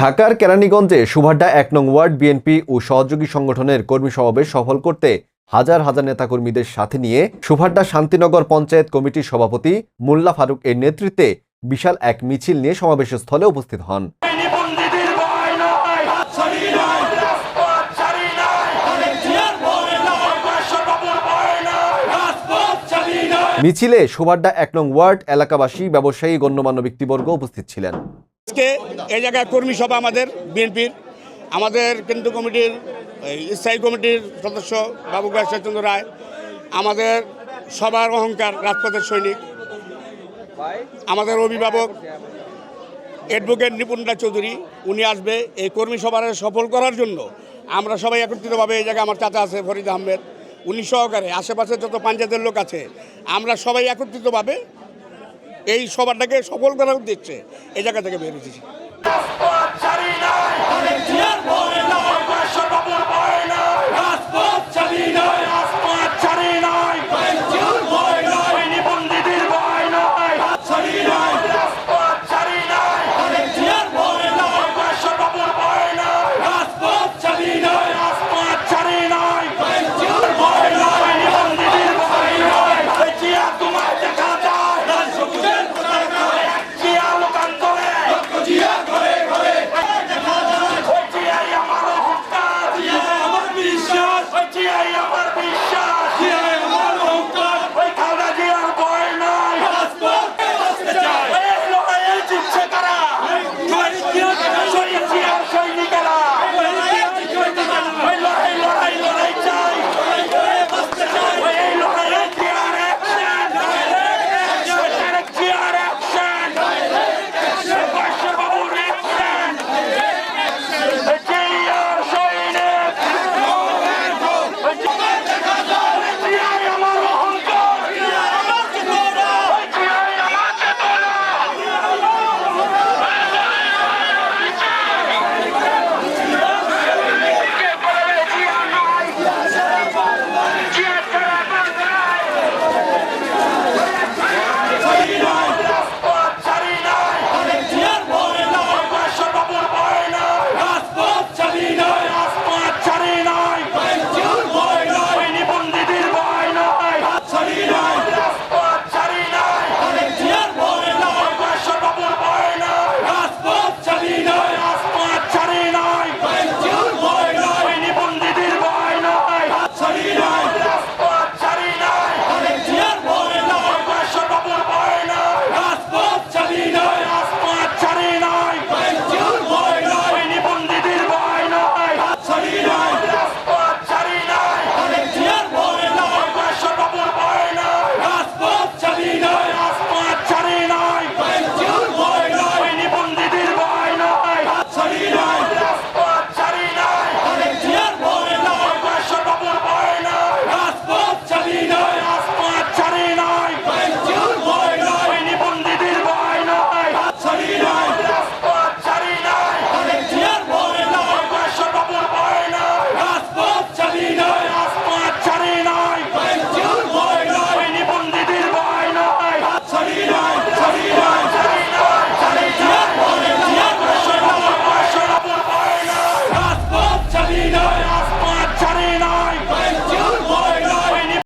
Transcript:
ঢাকার কেরানীগঞ্জে সুভাড্ডা এক নং ওয়ার্ড বিএনপি ও সহযোগী সংগঠনের কর্মী সমাবেশ সফল করতে হাজার হাজার নেতাকর্মীদের সাথে নিয়ে সুভাড্ডা শান্তিনগর পঞ্চায়েত কমিটির সভাপতি মোল্লা ফারুক এর নেতৃত্বে বিশাল এক মিছিল নিয়ে সমাবেশের স্থলে উপস্থিত হন। মিছিলে সুভাড্ডা এক নং ওয়ার্ড এলাকাবাসী, ব্যবসায়ী, গণ্যমান্য ব্যক্তিবর্গ উপস্থিত ছিলেন। আজকে এই জায়গায় কর্মী সভা আমাদের, বিএনপির। আমাদের কেন্দ্রীয় কমিটির স্থায়ী কমিটির সদস্য বাবু চন্দ্র রায়, আমাদের সবার অহংকার রাজপথের সৈনিক, আমাদের অভিভাবক অ্যাডভোকেট নিপুণরা চৌধুরী, উনি আসবে এই কর্মী সভার সফল করার জন্য। আমরা সবাই একত্রিতভাবে এই জায়গায় আমার চাচা আছে ফরিদ আহমেদ, উনি সহকারে, আশেপাশে যত পঞ্চায়েতের লোক আছে, আমরা সবাই একত্রিতভাবে এই সভাটাকে সফল করার উদ্দেশ্যে এই জায়গা থেকে বেরিয়েছি